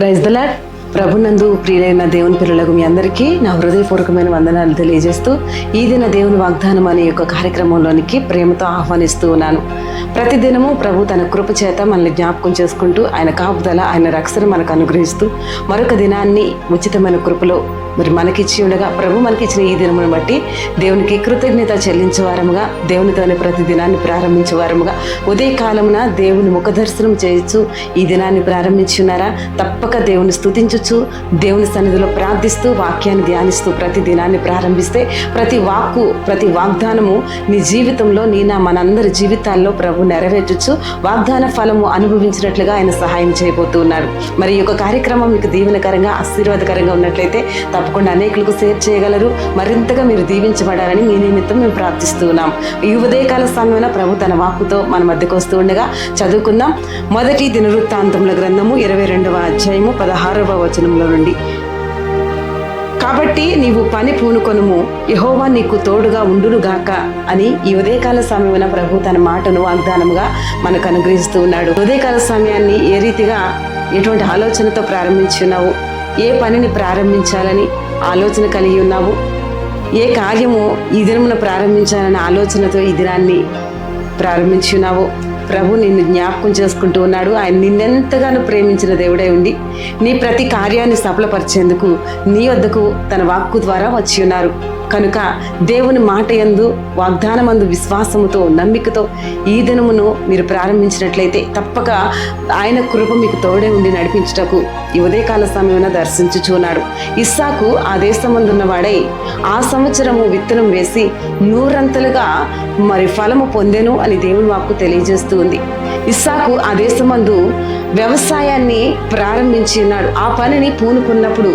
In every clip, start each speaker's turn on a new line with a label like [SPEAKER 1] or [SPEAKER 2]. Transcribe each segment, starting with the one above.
[SPEAKER 1] Price தலாட் ప్రభునందు ప్రియులైన దేవుని పిల్లలకు మీ అందరికీ నా హృదయపూర్వకమైన వందనాలు తెలియజేస్తూ ఈ దిన దేవుని వాగ్దానం అనే యొక్క కార్యక్రమంలోనికి ప్రేమతో ఆహ్వానిస్తూ ఉన్నాను. ప్రతిదినము ప్రభు తన కృప చేత మనల్ని జ్ఞాపకం చేసుకుంటూ ఆయన కాపుదల ఆయన రక్షణ మనకు అనుగ్రహిస్తూ మరొక దినాన్ని ఉచితమైన కృపలో మరి మనకిచ్చి ఉండగా ప్రభు మనకిచ్చిన ఈ దినమును బట్టి దేవునికి కృతజ్ఞత చెల్లించే వారముగా దేవునితోనే ప్రతి దినాన్ని ప్రారంభించేవారముగా ఉదయ కాలమున దేవుని ముఖ దర్శనం చేయొచ్చు ఈ దినాన్ని ప్రారంభించి ఉన్నారా? తప్పక దేవుని స్థుతించు స్తుతించచ్చు దేవుని సన్నిధిలో ప్రార్థిస్తూ వాక్యాన్ని ధ్యానిస్తూ ప్రతి దినాన్ని ప్రారంభిస్తే ప్రతి వాక్కు ప్రతి వాగ్దానము నీ జీవితంలో నీనా మనందరి జీవితాల్లో ప్రభు నెరవేర్చచ్చు వాగ్దాన ఫలము అనుభవించినట్లుగా ఆయన సహాయం చేయబోతూ ఉన్నారు మరి ఈ యొక్క కార్యక్రమం మీకు దీవెనకరంగా ఆశీర్వాదకరంగా ఉన్నట్లయితే తప్పకుండా అనేకులకు షేర్ చేయగలరు. మరింతగా మీరు దీవించబడాలని మీ నిమిత్తం మేము ప్రార్థిస్తూ ఉన్నాం. ఈ ఉదయకాల సమయంలో ప్రభు తన వాక్కుతో మన మధ్యకు వస్తూ ఉండగా చదువుకుందాం. మొదటి దినవృత్తాంతముల గ్రంథము ఇరవై రెండవ అధ్యాయము పదహారవ వచనంలో నుండి. కాబట్టి నీవు పని పూనుకొనుము యహోవా నీకు తోడుగా ఉండునుగాక అని ఈ ఉదయకాల సమయమున ప్రభు తన మాటను వాగ్దానముగా మనకు అనుగ్రహిస్తూ ఉన్నాడు. ఉదయకాల సమయాన్ని ఏ రీతిగా ఎటువంటి ఆలోచనతో ప్రారంభించున్నావు ఏ పనిని ప్రారంభించాలని ఆలోచన కలిగి ఉన్నావు? ఏ కార్యము ఈ దినమున ప్రారంభించాలనే ఆలోచనతో ఈ దినాన్ని ప్రారంభించున్నావు ప్రభు నిన్ను జ్ఞాపకం చేసుకుంటూ ఉన్నాడు. ఆయన నిన్నెంతగానో ప్రేమించిన దేవుడై ఉండి నీ ప్రతి కార్యాన్ని సఫలపరిచేందుకు నీ వద్దకు తన వాక్కు ద్వారా వచ్చి ఉన్నారు. కనుక దేవుని మాట యందు వాగ్దానమందు విశ్వాసముతో నమ్మికతో ఈ దినమును మీరు ప్రారంభించినట్లయితే తప్పక ఆయన కృప మీకు తోడే ఉండి నడిపించుటకు ఈ ఉదయకాల సమయమున దర్శించుచున్నాడు ఇస్సాకు ఆ దేశమందున్న వాడై ఆ సంవత్సరము విత్తనం వేసి నూరంతలుగా మరి ఫలము పొందెను అని దేవుని వాక్కు తెలియజేస్తూ ఉంది. ఇస్సాకు ఆ దేశమందు వ్యవసాయాన్ని ప్రారంభించి ఉన్నాడు. ఆ పనిని పూనుకున్నప్పుడు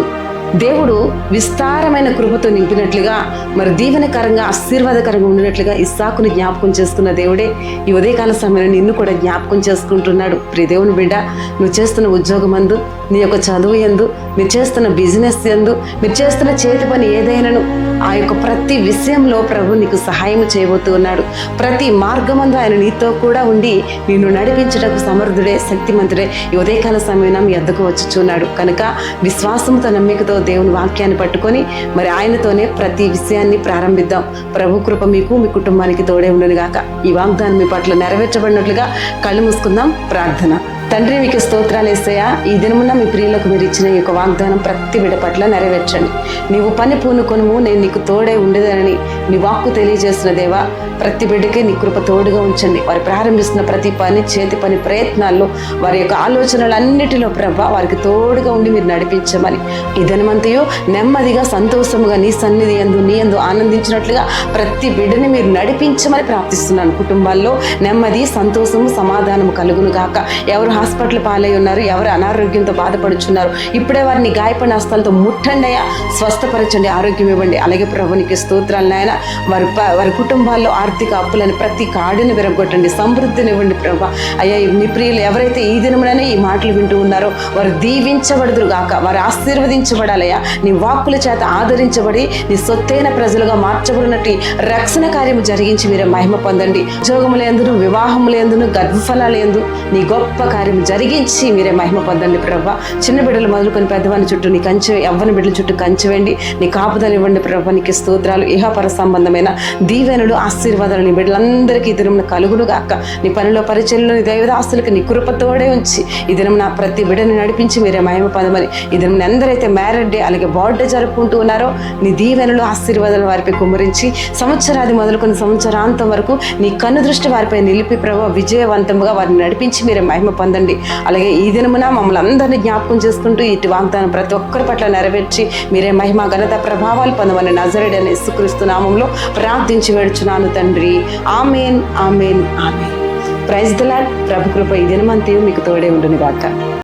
[SPEAKER 1] దేవుడు విస్తారమైన కృపతో నింపినట్లుగా మరి దీవెనకరంగా ఆశీర్వాదకరంగా ఉండినట్లుగా ఇస్సాకుని జ్ఞాపకం చేసుకున్న దేవుడే ఈ ఉదయకాల సమయంలో నిన్ను కూడా జ్ఞాపకం చేసుకుంటున్నాడు. ప్రియదేవుని బిడ్డ నువ్వు చేస్తున్న ఉద్యోగం అందు నీ యొక్క చదువు ఎందు మీరు చేస్తున్న బిజినెస్ ఎందు మీరు చేస్తున్న చేతి పని ఏదైనాను ఆ యొక్క ప్రతి విషయంలో ప్రభు నీకు సహాయం చేయబోతూ ఉన్నాడు. ప్రతి మార్గమందు ఆయన నీతో కూడా ఉండి నిన్ను నడిపించటకు సమర్థుడే శక్తిమంతుడే. ఈ ఉదయకాల సమయం మీ వద్దకు వచ్చుచున్నాడు. కనుక విశ్వాసంతో నమ్మికతో దేవుని వాక్యాన్ని పట్టుకొని మరి ఆయనతోనే ప్రతి విషయాన్ని ప్రారంభిద్దాం. ప్రభు కృప మీకు మీ కుటుంబానికి తోడే ఉండను గాక ఈ వాగ్దానం మీ పట్ల నెరవేర్చబడినట్లుగా కళ్ళు మూసుకుందాం. ప్రార్థన. తండ్రి మీకు స్తోత్రాలు వేస్తాయా ఈ దినమున మీ ప్రియులకు మీరు ఇచ్చిన ఈ యొక్క వాగ్దానం ప్రతి బిడ పట్ల నెరవేర్చండి. నీవు పని పూనుకొనుము నేను నీకు తోడే ఉండేదనని నీ వాక్కు తెలియజేసిన దేవా ప్రతి బిడ్డకి నీ కృప తోడుగా ఉంచండి. వారు ప్రారంభిస్తున్న ప్రతి పని చేతి పని ప్రయత్నాల్లో వారి యొక్క ఆలోచనలన్నిటిలో ప్రభ వారికి తోడుగా ఉండి మీరు నడిపించమని. ఈ దినమంతయు నెమ్మదిగా సంతోషముగా నీ సన్నిధి ఎందు నీ ఎందు ఆనందించినట్లుగా ప్రతి బిడ్డని మీరు నడిపించమని ప్రార్థిస్తున్నాను. కుటుంబాల్లో నెమ్మది సంతోషము సమాధానము కలుగును గాక. ఎవరు హాస్పిటల్ పాలై ఉన్నారు. ఎవరు అనారోగ్యంతో బాధపడుచున్నారు. ఇప్పుడే వారిని గాయపడిన హస్తాలతో ముట్టండి అయ్యా. స్వస్థపరచండి ఆరోగ్యం ఇవ్వండి. అలాగే ప్రభునికి స్తోత్రాలు నాయన. వారి వారి కుటుంబాల్లో ఆర్థిక అప్పులని ప్రతి కాడుని విరగొట్టండి. సమృద్ధిని ఇవ్వండి ప్రభా. అయ్యా మీ ప్రియులు ఎవరైతే ఈ దినమునైనా ఈ మాటలు వింటూ ఉన్నారో వారు దీవించబడదురు గాక. వారు ఆశీర్వదించబడాలయ్యా. నీ వాక్కుల చేత ఆదరించబడి నీ సొత్తైన ప్రజలుగా మార్చబడినట్టు రక్షణ కార్యము జరిగించి మీరే మహిమ పొందండి. ఉద్యోగములందును వివాహములందును వివాహముల గర్భఫలాల ఎందు నీ గొప్ప కార్యం జరిగించి మీరే మహిమ పొందండి ప్రభా. చిన్న బిడ్డలు మొదలుకొని పెద్దవాని చుట్టూ నీ కంచె ఎవ్వని బిడ్డల చుట్టూ కంచెవండి నీ కాపుదలు ఇవ్వండి ప్రభా నీకు స్తోత్రాలు ఇహపర సంబంధమైన దీవెనలు ఆశీర్వాదాలు నీ బిడ్డలందరికీ ఈ దినం కలుగును గాక నీ పనిలో పరిచయంలో నీ దైవదాస్తులకు నీ కృపతోడే ఉంచి ఈ దినం నా ప్రతి బిడ్డని నడిపించి మీరే మహిమ పొందమని ఈ దినం ఎందరైతే మ్యారేడ్ డే అలాగే బర్త్డే జరుపుకుంటూ ఉన్నారో నీ దీవెనలు ఆశీర్వాదాలు వారిపై కుమ్మరించి సంవత్సరాది మొదలుకొని సంవత్సరాంతం వరకు నీ కన్ను దృష్టి వారిపై నిలిపి ప్రభావ విజయవంతంగా వారిని నడిపించి మీరే మహిమ పొందండి అలాగే ఈ దినమున మమ్మల్ని అందరినీ జ్ఞాపకం చేసుకుంటూ ఇటు వాగ్దానం ప్రతి ఒక్కరి పట్ల నెరవేర్చి మీరే మహిమ ఘనత ప్రభావాలు పొందమని నజరేడ్ అనే యేసుక్రీస్తు నామంలో ప్రార్థించి వేడుచున్నాను తండ్రి. Amen amen amen. Praise the Lord ప్రభు కృప ఈ దినమంతయు మీకు తోడే ఉండును గాక